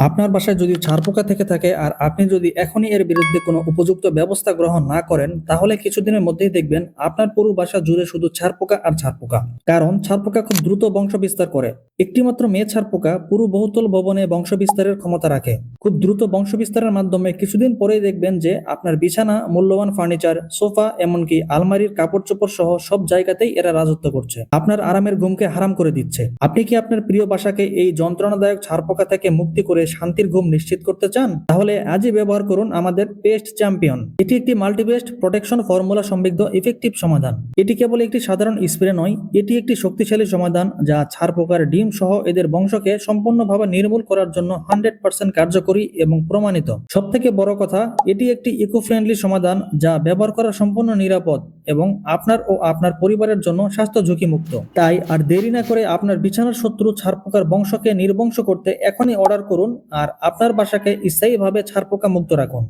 আপনার বাসায় যদি ছারপোকা থেকে থাকে আর আপনি যদি এখনই এর বিরুদ্ধে কোনো উপযুক্ত ব্যবস্থা গ্রহণ না করেন, তাহলে কিছুদিনের মধ্যেই দেখবেন আপনার পুরো বাসা জুড়ে শুধু ছারপোকা আর ছারপোকা কারণ ছারপোকা খুব দ্রুত বংশ বিস্তার করে। একটিমাত্র মেয়ে ছারপোকা পুরো বহুতল ভবনে বংশ বিস্তারের ক্ষমতা রাখে। খুব দ্রুত বংশ বিস্তারের মাধ্যমে কিছুদিন পরেই দেখবেন যে আপনার বিছানা, মূল্যবান ফার্নিচার, সোফা, এমনকি আলমারির কাপড় চোপড় সহ সব জায়গাতেই এরা রাজত্ব করছে। আপনার আরামের ঘুমকে হারাম করে দিচ্ছে। আপনি কি আপনার প্রিয় বাসাকে এই যন্ত্রণাদায়ক ছারপোকা থেকে মুক্তি করে শান্তির ঘুম নিশ্চিত করতে চান, তাহলে আজই ব্যবহার করুন আমাদের পেস্ট চ্যাম্পিয়ন। এটি একটি মাল্টিপেস্ট প্রোটেকশন ফর্মুলা সমৃদ্ধ ইফেক্টিভ সমাধান। এটি কেবল একটি সাধারণ স্প্রে নয়, এটি একটি শক্তিশালী সমাধান যা ছারপোকার ডিম সহ এদের বংশকে সম্পূর্ণভাবে নির্মূল করার জন্য হান্ড্রেড পার্সেন্ট কার্যকরী এবং প্রমাণিত। সব থেকে বড় কথা, এটি একটি ইকো ফ্রেন্ডলি সমাধান যা ব্যবহার করা সম্পূর্ণ নিরাপদ। এবং আপনার ও আপনার পরিবারের জন্য স্বাস্থ্য ঝুঁকি মুক্ত তাই আর দেরি না করে আপনার বিছানার শত্রু ছারপোকার বংশকে নির্বংশ করতে এখনই অর্ডার করুন আর আপনার বাসাকে স্থায়ীভাবে ছারপোকা মুক্ত রাখুন।